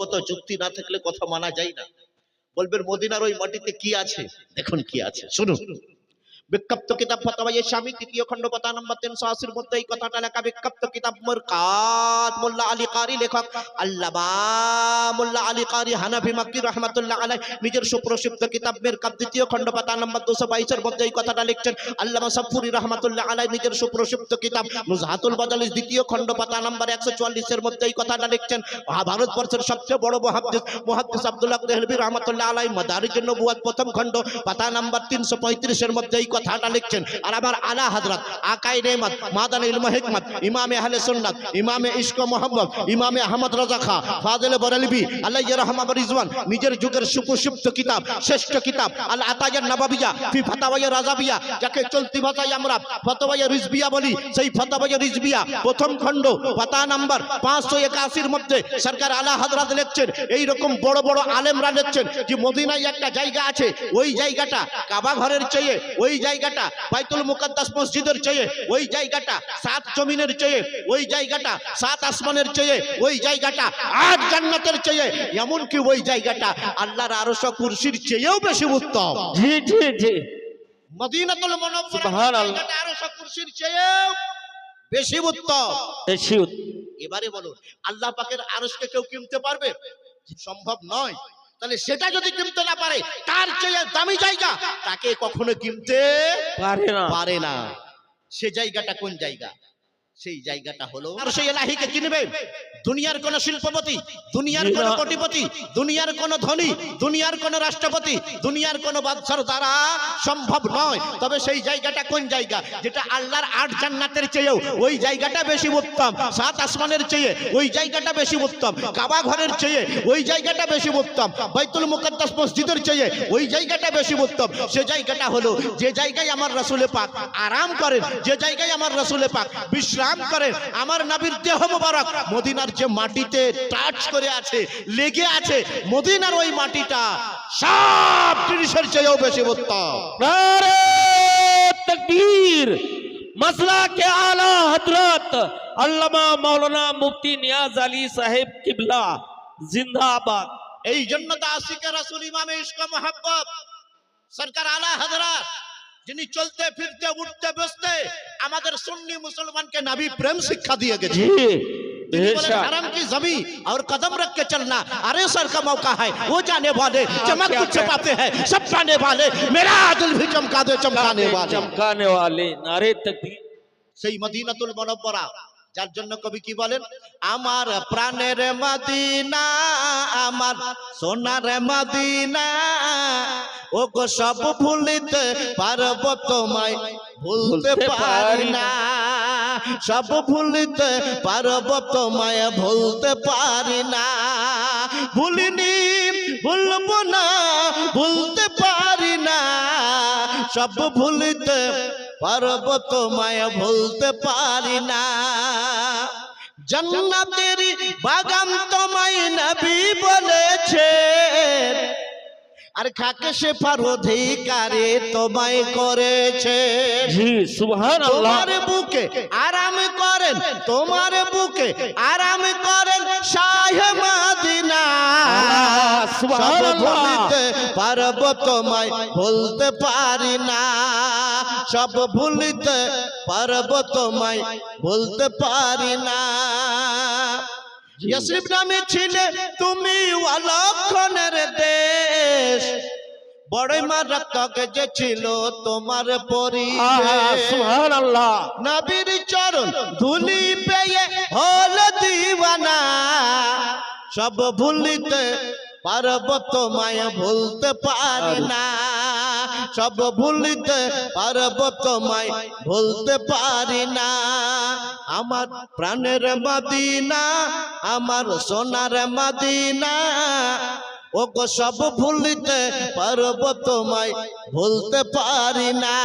তর্কত যুক্তি না থাকলে কথা মানা যায় না। বলবেন, মদিনার ওই মাটিতে কি আছে? দেখুন কি আছে। শুনুন। বিক্ষিপ্ত কিতাব ফতোয়া স্বামী, তৃতীয় খণ্ড পাতা নম্বর তিনশো আশির মধ্যে এই কথাটা লেখা, বিক্ষিপ্ত কিতাব মুরকাত মোল্লা আলী কারি লেখক, আল্লামা মোল্লা আলী কারি হানাফি মাক্কি রহমাতুল্লাহ আলাই নিজের সুপ্রসিদ্ধ কিতাব মিরকাত দ্বিতীয় খণ্ড পাতা নম্বর দুশো বাইশের মধ্যে এই কথাটা লিখছেন, আল্লামা সাফুরি রহমাতুল্লাহ আলাই নিজের সুপ্রসিদ্ধ কিতাব নুজহাতুল বাদালিস, দ্বিতীয় খণ্ড পাতা নম্বর একশো চুয়াল্লিশের মধ্যে এই কথাটা লিখছেন ভারতবর্ষের সবচেয়ে বড় মহাদ্দিস, মুহাদ্দিস আব্দুল্লাহ দেহলভি রহমাতুল্লাহ আলাই মাদারিজ নবুয়াত প্রথম খণ্ড, পাতা নাম্বার তিনশো পঁয়ত্রিশের মধ্যে এই কথাটা লিখছেন, আর আবার আলা হযরত আকাই নেমত মাদান ইলম হিকমত, ইমামে আহলে সুন্নাত, ইমামে ইশক মোহাম্মদ, ইমামে আহমদ রাজা খা, ফাজিল বরেলভি আলাইহি রহমা রিজওয়ান, নিজের যুগের সুপ্রসিদ্ধ কিতাব, শ্রেষ্ঠ কিতাব, আল আতায়ার নবাবিয়া, ফি ফাতাওয়া রাজাবিয়া, যাকে চলতি ভাষায় আমরা ফতোয়া রিজবিয়া বলি, সেই ফতোয়া রিজবিয়া প্রথম খণ্ড, পাতা নাম্বার পাঁচশো একাশির মধ্যে সরকার আলা হযরত লিখছেন, এই রকম বড় বড় আলেমরা লিখছেন যে মদিনায় একটা জায়গা আছে, ওই জায়গাটা কাবা ঘরের চেয়ে ওই জায়গাটা বাইতুল মুকাদ্দাস মসজিদের চেয়ে ওই জায়গাটা সাত জমিনের চেয়ে ওই জায়গাটা সাত আসমানের চেয়ে ওই জায়গাটা আট জান্নাতের চেয়ে এমনকি ওই জায়গাটা আল্লাহর আরশ কুরসির চেয়েও বেশি উত্তম। জি জি জি। মদিনাতুল মুনাওয়ারা সুবহানাল্লাহ। জায়গাটা আরশ কুরসির চেয়েও বেশি উত্তম। বেশি এবারে বলুন আল্লাহ পাকের আরশকে কেউ কিনতে পারবে? সম্ভব নয়। তাহলে সেটা যদি কিনতে না পারে তার চেয়ে দামি জায়গা তাকে কখনো কিনতে পারে না। পারে না। সে জায়গাটা কোন জায়গা? সেই জায়গাটা হলো আর সেই এলাহিকে কিনবে। দুনিয়ার কোন শিল্পপতি দুনিয়ার কোন। কোটিপতি দুনিয়ার কোন ধনী দুনিয়ার কোন রাষ্ট্রপতি দুনিয়ার কোন বাদশার দ্বারা সম্ভব নয়। তবে সেই জায়গাটা কোন জায়গা? যেটা আল্লাহর আট জান্নাতের চেয়েও ওই জায়গাটা বেশি উত্তম। সাত আসমানের চেয়ে ওই জায়গাটা বেশি উত্তম। কাবা ঘরের চেয়ে ওই জায়গাটা বেশি উত্তম। বাইতুল মুকাদ্দাস মসজিদের চেয়ে ওই জায়গাটা বেশি উত্তম। সে জায়গাটা হলো যে জায়গায় আমার রাসূলে পাক আরাম করেন যে জায়গায় আমার রাসূলে পাক বিশ্রাম করেন। আমার নবীর দেহ মোবারক মদিনার যে মাটিতে টাচ করে আছে লেগে আছে মদিনার ওই মাটিটা সব জিনিসের চেয়েও বেশি উত্তম। এই জন্য সরকার আলা যিনি চলতে ফিরতে উঠতে বসতে আমাদের সুন্নি মুসলমানকে নাবি প্রেম শিক্ষা দিয়ে গেছে जी তিনি বলেন, बेशक हरम की जमी और कदम रख के चलना अरे सर का मौका है वो जाने वाले चमक कुछ छपाते हैं सब पाने वाले मेरा दिल भी चमका दे चमकाने वाले चमकाने वाले नारे तकबीर সেই মদিনাতুল মনব্বরা যার জন্য কবি কি বলেন আমার প্রাণের মদিনা আমার সোনার মদিনা ও গো সব ভুলিতে পারব তোমায় ভুলতে ভুলতে পারি পারি না সব ভুলিতে পারব তোমায় ভুলতে পারি না। ভুলিনি, ভুলবো না, ভুলতে পারি না। সব ভুলিতে পারব তোমায় ভুলতে পারি না। জান্নাতের বাগান তোমায় নবী আর খাকে সে পারধিকারে তোমায় করেছে? তোমার বুকে আরাম করেন তোমার বুকে আরাম করেন পারব তোমায় ভুলতে পারি না। সব ভুলিতে পারব তোমায় ভুলতে পারি না। ইয়াসরিফ নামে ছিলে তুমি অলক্ষণের দেশ। বড় মারাত্মক যে ছিল তোমার পরি সুবহানাল্লাহ। নবীর চরণ ধুলি পেয়ে হল দিওয়ানা। সব ভুলিতে পারব তোমায় ভুলতে পারে না। সব ভুলিতে পারব তোমায়, ভুলতে পারি না। আমার প্রাণের মাদিনা, আমার সোনার মাদিনা ও গো সব ভুলিতে পারব তোমায়, ভুলতে পারি না।